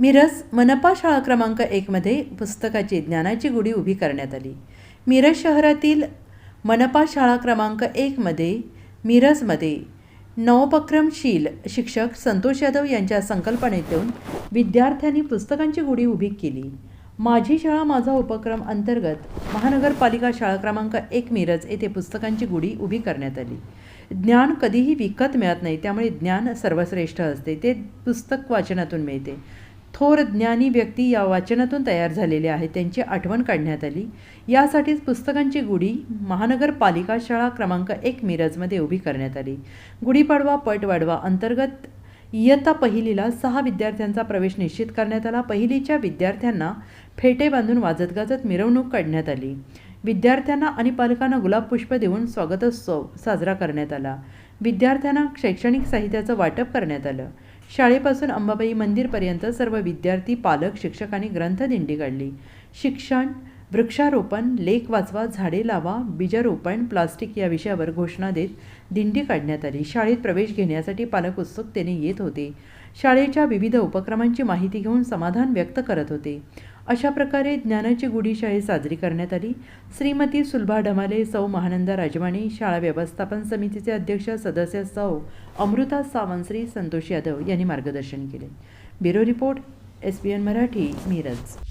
मिरज मनपा शाळा क्रमांक एकमध्ये पुस्तकाची ज्ञानाची गुढी उभी करण्यात आली. मिरज शहरातील मनपा शाळा क्रमांक एकमध्ये मिरजमध्ये नवोपक्रमशील शिक्षक संतोष यादव यांच्या संकल्पनेतून विद्यार्थ्यांनी पुस्तकांची गुढी उभी केली. माझी शाळा माझा उपक्रम अंतर्गत महानगरपालिका शाळा क्रमांक एक मिरज येथे पुस्तकांची गुढी उभी करण्यात आली. ज्ञान कधीही विकत मिळत नाही त्यामुळे ज्ञान सर्वश्रेष्ठ असते ते पुस्तक वाचनातून मिळते. थोर ज्ञानी व्यक्ती या वाचनातून तयार झालेले आहेत. त्यांची आठवण काढण्यात आली. यासाठीच पुस्तकांची गुढी महानगरपालिका शाळा क्रमांक एक मिरजमध्ये उभी करण्यात आली. गुढीपाडवा पट वाढवा अंतर्गत इयत्ता पहिलीला सहा विद्यार्थ्यांचा प्रवेश निश्चित करण्यात आला. पहिलीच्या विद्यार्थ्यांना फेटे बांधून वाजत गाजत मिरवणूक काढण्यात आली. विद्यार्थ्यांना आणि पालकांना गुलाब पुष्प देऊन स्वागतोत्सव साजरा करण्यात आला. विद्यार्थ्यांना शैक्षणिक साहित्याचं वाटप करण्यात आलं. शाळेपासून अंबाबाई मंदिरपर्यंत सर्व विद्यार्थी पालक शिक्षकांनी ग्रंथदिंडी काढली शिक्षण वृक्षारोपण लेख वाचवा झाडे लावा बीजारोपण प्लास्टिक या विषयावर घोषणा देत दिंडी काढण्यात आली. शाळेत प्रवेश घेण्यासाठी पालक उत्सुकतेने येत होते. शाळेच्या विविध उपक्रमांची माहिती घेऊन समाधान व्यक्त करत होते. अशा प्रकारे ज्ञानाची गुढी शाळेत साजरी करण्यात आली. श्रीमती सुलभा ढमाले सौ महानंदा राजवाणी शाळा व्यवस्थापन समितीचे अध्यक्ष सदस्य सौ अमृता सावंत श्री संतोष यादव यांनी मार्गदर्शन केले. Bureau report S B N Marathi Miraj.